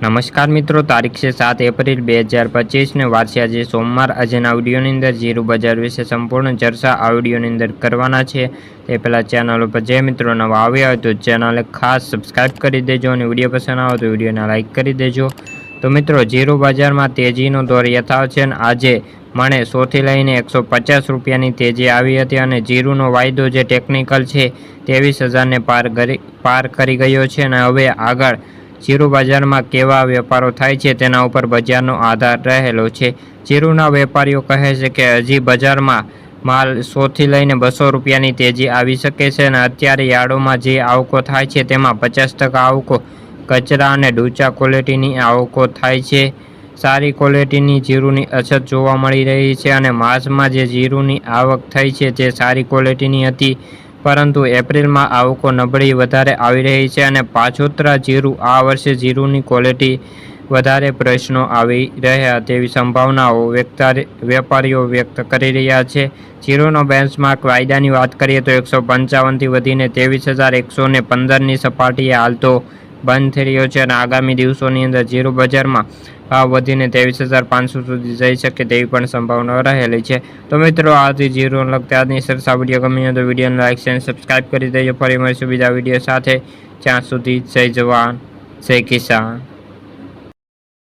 નમસ્કાર મિત્રો, તારીખ છે સાત એપ્રિલ બે હજાર પચીસને વારસી આજે સોમવાર. આજના ઓડિયોની અંદર જીરું બજાર વિશે સંપૂર્ણ ચર્ચા આ વિડીયોની અંદર કરવાના છે. તે પહેલાં ચેનલ ઉપર જે મિત્રો નવા આવ્યા હોય તો ચેનલે ખાસ સબસ્ક્રાઈબ કરી દેજો અને વીડિયો પસંદ આવે તો વિડીયોને લાઇક કરી દેજો. તો મિત્રો જીરું બજારમાં તેજીનો દોર યથાવત છે અને આજે મણે સોથી લઈને એકસો પચાસ રૂપિયાની તેજી આવી હતી અને જીરુનો વાયદો જે ટેકનિકલ છે ત્રેવીસ હજારને પાર કરી પાર કરી ગયો છે અને હવે આગળ જીરું બજારમાં કેવા વેપારો થાય છે તેના ઉપર બજારનો આધાર રહેલો છે. જીરુના વેપારીઓ કહે છે કે હજી બજારમાં માલ સોથી લઈને બસો રૂપિયાની તેજી આવી શકે છે અને અત્યારે યાર્ડોમાં જે આવકો થાય છે તેમાં પચાસ ટકા આવકો કચરા અને ડૂચા ક્વોલિટીની આવકો થાય છે. સારી ક્વોલિટીની જીરુની અછત જોવા મળી રહી છે અને માસમાં જે જીરુની આવક થઈ છે તે સારી ક્વોલિટીની હતી. પરંતુ એપ્રિલમાં આવકો નબળી વધારે આવી રહી છે અને પાછોતરા જીરું આ વર્ષે જીરુની ક્વોલિટી વધારે પ્રશ્નો આવી રહ્યા તેવી સંભાવનાઓ વેપારીઓ વ્યક્ત કરી રહ્યા છે. જીરોનો બેન્ચમાર્ક વાયદાની વાત કરીએ તો એકસો પંચાવનથી વધીને ત્રેવીસ હજાર એકસો ને પંદરની સપાટીએ હાલ તો બંધ થઈ રહ્યો છે અને આગામી દિવસોની અંદર જીરો બજારમાં ભાવ વધીને ત્રેવીસ હજાર પાંચસો સુધી જઈ શકે તેવી પણ સંભાવના રહેલી છે. તો મિત્રો આથી જીરો લગતા આજની સરસા વીડિયો ગમી તો વિડીયોને લાઈક અને સબસ્ક્રાઈબ કરી દેજો. ફરી મળીશું બીજા વીડિયો સાથે. જ્યાં સુધી જય જવાન, જય કિસાન.